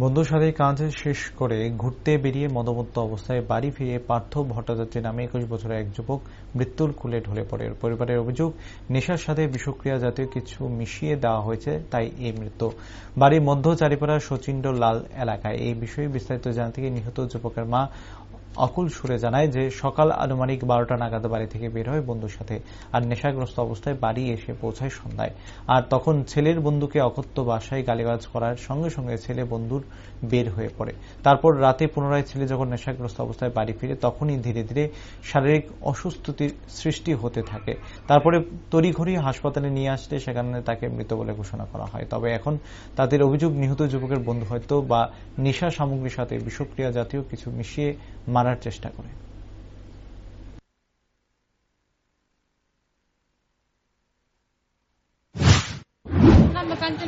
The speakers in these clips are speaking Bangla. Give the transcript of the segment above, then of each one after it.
বন্ধুর সাথে কাজ শেষ করে ঘুরতে বেরিয়ে মদমত্ত অবস্থায় বাড়ি ফিরে পার্থ ভট্টাচার্য নামে একুশ বছরের এক যুবক মৃত্যুর কুলে ঢলে পড়ে। পরিবারের অভিযোগ, নেশার সাথে বিষক্রিয়া জাতীয় কিছু মিশিয়ে দেওয়া হয়েছে, তাই এই মৃত্যু। বাড়ির মধ্য চারিপাড়ার সচিন্ড লাল এলাকায়। এই বিষয়ে বিস্তারিত জানতে গিয়ে নিহত যুবকের মা অকুল সুরে জানায় যে, সকাল আনুমানিক বারোটা নাগাদ বাড়ি থেকে বের হয় বন্ধুর সাথে আর নেশাগ্রস্ত অবস্থায় বাড়ি এসে পৌঁছায় সন্ধ্যায়। আর তখন ছেলের বন্ধুকে অকথ্য বাসায় গালিগালাজ করার সঙ্গে সঙ্গে ছেলে বন্ধুর বের হয়ে পড়ে। তারপর রাতে পুনরায় ছেলে যখন নেশাগ্রস্ত অবস্থায় বাড়ি ফিরে, তখনই ধীরে ধীরে শারীরিক অসুস্থতির সৃষ্টি হতে থাকে। তারপরে তড়িঘড়ি হাসপাতালে নিয়ে আসলে সেখানে তাকে মৃত বলে ঘোষণা করা হয়। তবে এখন তাদের অভিযোগ, নিহত যুবকের বন্ধু হয়তো বা নেশা সামগ্রীর সাথে বিষক্রিয়া জাতীয় কিছু মিশিয়ে মারার চেষ্টা করে। ঘর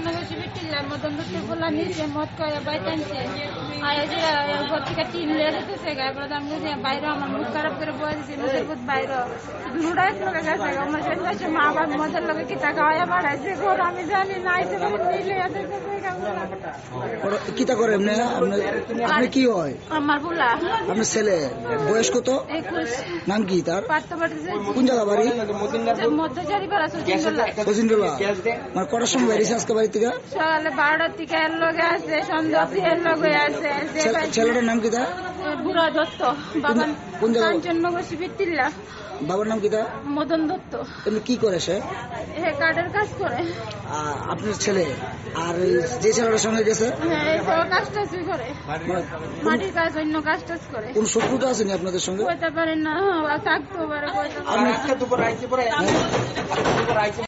আমার মুখ খারাপ করে নিজের বুধ বাইরে আমার জন্য আছে মা লোকে কি টাকা হয় বাড়াইছে ঘর আমি জানি না আইতে পারে নিলে যেতেছে ওরা কিতা করে এমনি আপনি কি হয়? আমার বুলা। আপনার ছেলে। বয়স কত? নাম কি তার? কোন জায়গা বাড়ি? মধ্যচারি পাড়া মানে কটার সময় বেরিয়েছে আজকে বাড়ি থেকে? সকালে বারোটার থেকে এর লগে আছে সন্ধ্যা এর লগে আছে। ছেলেটার নাম কি তার বুড়া দত্ত। বাবা কোন জায়গা? কাঞ্চননগর শিবির টিল্লা। বাবার নাম কি তার মদন দত্ত। এমনি কি করে সে? হে কার্ডের কাজ করে। আপনার ছেলে। আর যে ছেলেটার সঙ্গে গেছে? হ্যাঁ কাজ টাজ করে। মাটির কাজ অন্য কাজ টাজ করে। কোন শত্রুতা আসেনি আপনাদের সঙ্গে? কইতে পারে না থাকতেও পারে কইতে